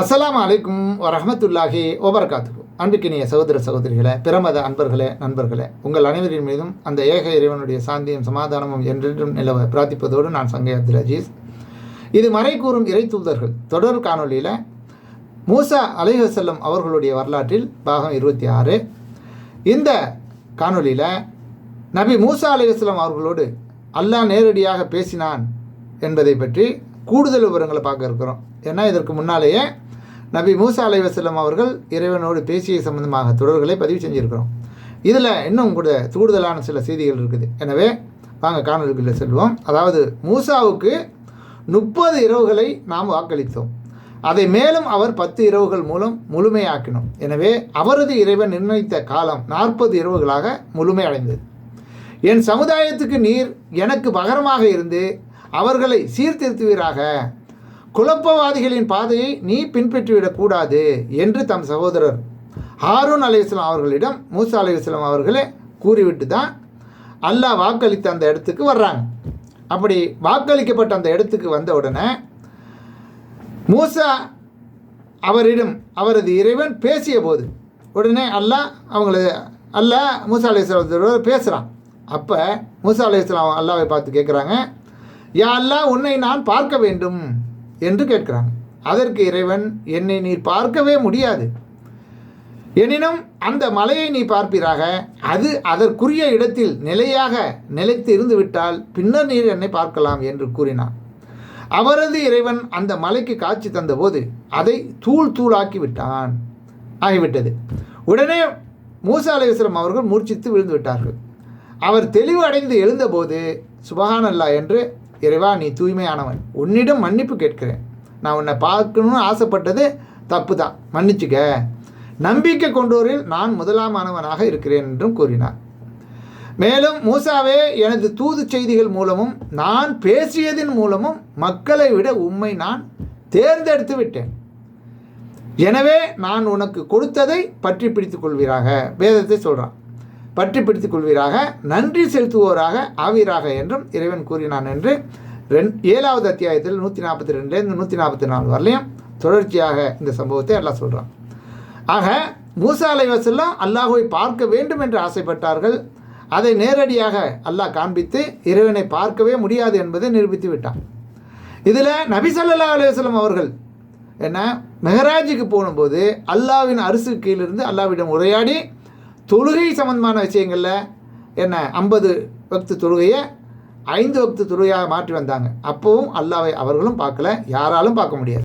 அஸ்லாம் அலைக்கும் வரஹமத்துல்லாஹி ஓபர்காத்து அன்புக்கினிய சகோதர சகோதரிகளே பிரமத அன்பர்களே நண்பர்களே உங்கள் அனைவரின் மீதும் அந்த ஏக இறைவனுடைய சாந்தியும் சமாதானமும் என்றென்றும் நிலவ பிரார்த்திப்பதோடு நான் சங்கை அப்துல் அஜீஸ். இது மறை கூறும் இறை தூதர்கள் தொடர் காணொலியில் மூசா அலைஹசல்லம் அவர்களுடைய வரலாற்றில் பாகம் இருபத்தி ஆறு. இந்த காணொளியில் நபி மூசா அலைஹஸ்லம் அவர்களோடு அல்லாஹ் நேரடியாக பேசினான் என்பதை பற்றி கூடுதல் விவரங்களை பார்க்க இருக்கிறோம். ஏன்னா இதற்கு முன்னாலேயே நபி மூசா அலைவசல்லம் அவர்கள் இறைவனோடு பேசிய சம்பந்தமாக தொடர்களை பதிவு செஞ்சுருக்கிறோம். இதில் இன்னும் கூட கூடுதலான சில செய்திகள் இருக்குது. எனவே வாங்க காணொலிக்குள்ளே செல்வோம். அதாவது மூசாவுக்கு முப்பது இரவுகளை நாம் வாக்களித்தோம். அதை மேலும் அவர் பத்து இரவுகள் மூலம் முழுமையாக்கினோம். எனவே அவரது இறைவன் நிர்ணயித்த காலம் நாற்பது இரவுகளாக முழுமையடைந்தது. என் சமுதாயத்துக்கு நீர் எனக்கு பகரமாக இருந்து அவர்களை சீர்திருத்துவீராக. குழப்பவாதிகளின் பாதையை நீ பின்பற்றிவிடக்கூடாது என்று தம் சகோதரர் ஹாரூன் அலையாம் அவர்களிடம் மூசா அலையாம் அவர்களே கூறிவிட்டு தான் அல்லாஹ் வாக்களித்த அந்த இடத்துக்கு வர்றாங்க. அப்படி வாக்களிக்கப்பட்ட அந்த இடத்துக்கு வந்த உடனே மூசா அவரிடம் அவரது இறைவன் பேசிய போது உடனே அல்லாஹ் அவங்கள அல்லாஹ் மூசா அலையாம் பேசுகிறான் அப்போ மூசா அலையாம் அல்லாவை பார்த்து கேட்குறாங்க யா அல்லாஹ் உன்னை நான் பார்க்க வேண்டும். என்று கேட்கிறாங்க அதற்கு இறைவன் என்னை நீர் பார்க்கவே முடியாது. எனினும் அந்த மலையை நீ பார்ப்பீராக. அது அதற்குரிய இடத்தில் நிலையாக நிலைத்து இருந்துவிட்டால் பின்னர் நீர் என்னை பார்க்கலாம் என்று கூறினான். அவரது இறைவன் அந்த மலைக்கு காட்சி தந்தபோது அதை தூள் தூளாக்கி விட்டான். ஆகிவிட்டது. உடனே மூசா அவர்கள் மூர்ச்சித்து விழுந்து விட்டார்கள். அவர் தெளிவு அடைந்து எழுந்தபோது சுபஹான் என்று இறைவா நீ தூய்மையானவன். உன்னிடம் மன்னிப்பு கேட்கிறேன். நான் உன்னை பார்க்கணும்னு ஆசைப்பட்டது தப்பு தான் மன்னிச்சுக்க. நம்பிக்கை கொண்டோரில் நான் முதலாமானவனாக இருக்கிறேன் என்றும் கூறினார். மேலும் மூசாவே எனது தூது செய்திகள் மூலமும் நான் பேசியதன் மூலமும் மக்களை விட உண்மை நான் தேர்ந்தெடுத்து விட்டேன். எனவே நான் உனக்கு கொடுத்ததை பற்றி பிடித்துக் கொள்வீராக. வேதத்தை சொல்கிறான் பற்றி பிடித்துக் கொள்வீராக நன்றி செலுத்துவோராக ஆவீராக என்றும் இறைவன் கூறினான் என்று ரெண் ஏழாவது அத்தியாயத்தில் நூற்றி நாற்பத்தி ரெண்டுலேருந்து நூற்றி நாற்பத்தி நாலு வரலையும் தொடர்ச்சியாக இந்த சம்பவத்தை எல்லாம் சொல்கிறான் ஆக மூசா அலைவசெல்லாம் அல்லாஹுவை பார்க்க வேண்டும் என்று ஆசைப்பட்டார்கள். அதை நேரடியாக அல்லாஹ் காண்பித்து இறைவனை பார்க்கவே முடியாது என்பதை நிரூபித்து விட்டான். இதில் நபி சல்லா அலுவலம் அவர்கள் என்ன மெஹராஜுக்கு போகும்போது அல்லாவின் அரசு கீழிருந்து அல்லாவிடம் உரையாடி தொழுகை சம்பந்தமான விஷயங்களில் என்ன ஐம்பது வக்து தொழுகையை ஐந்து வக்து தொழுகையாக மாற்றி வந்தாங்க. அப்போவும் அல்லாவை அவர்களும் பார்க்கல யாராலும் பார்க்க முடியாது.